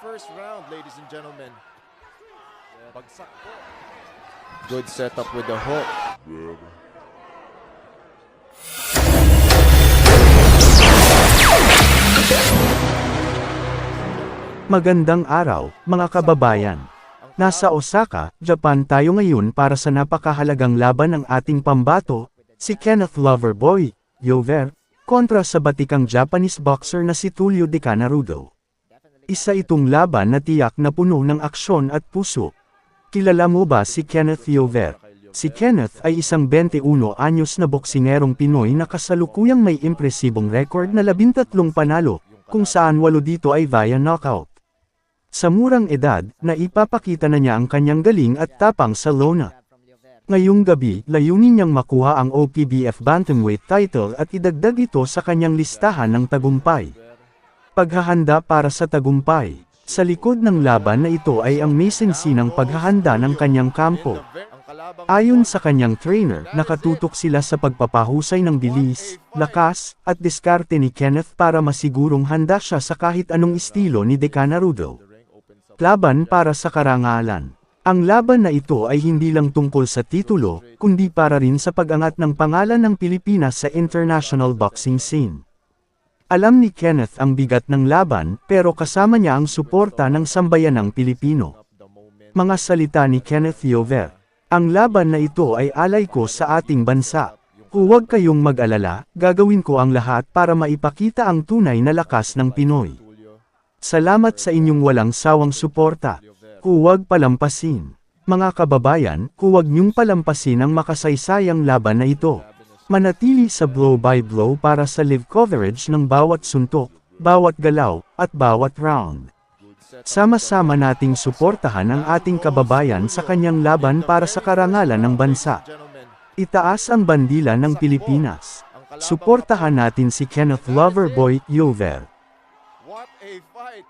first round, ladies and gentlemen. Bagsak po. Good setup with the hook. Magandang araw, mga kababayan. Nasa Osaka, Japan tayo ngayon para sa napakahalagang laban ng ating pambato, si Kenneth Loverboy, Yover, kontra sa batikang Japanese boxer na si Tulio De Canarudo. Isa itong laban na tiyak na puno ng aksyon at puso. Kilala mo ba si Kenneth Yover? Si Kenneth ay isang 21 anyos na boksingerong Pinoy na kasalukuyang may impresibong record na 13 panalo, kung saan walo dito ay via knockout. Sa murang edad, naipapakita na niya ang kanyang galing at tapang sa lona. Ngayong gabi, layunin niyang makuha ang OPBF Bantamweight title at idagdag ito sa kanyang listahan ng tagumpay. Paghahanda para sa tagumpay. Sa likod ng laban na ito ay ang mesensi ng paghahanda ng kanyang kampo. Ayon sa kanyang trainer, nakatutok sila sa pagpapahusay ng bilis, lakas, at diskarte ni Kenneth para masigurong handa siya sa kahit anong estilo ni Decanarudo. Laban para sa karangalan. Ang laban na ito ay hindi lang tungkol sa titulo, kundi para rin sa pag-angat ng pangalan ng Pilipinas sa international boxing scene. Alam ni Kenneth ang bigat ng laban, pero kasama niya ang suporta ng sambayanang Pilipino. Mga salita ni Kenneth Yover. Ang laban na ito ay alay ko sa ating bansa. Huwag kayong mag-alala, gagawin ko ang lahat para maipakita ang tunay na lakas ng Pinoy. Salamat sa inyong walang sawang suporta. Huwag palampasin. Mga kababayan, huwag niyong palampasin ang makasaysayang laban na ito. Manatili sa blow-by-blow para sa live coverage ng bawat suntok, bawat galaw, at bawat round. Sama-sama nating suportahan ang ating kababayan sa kanyang laban para sa karangalan ng bansa. Itaas ang bandila ng Pilipinas. Suportahan natin si Kenneth Loverboy fight!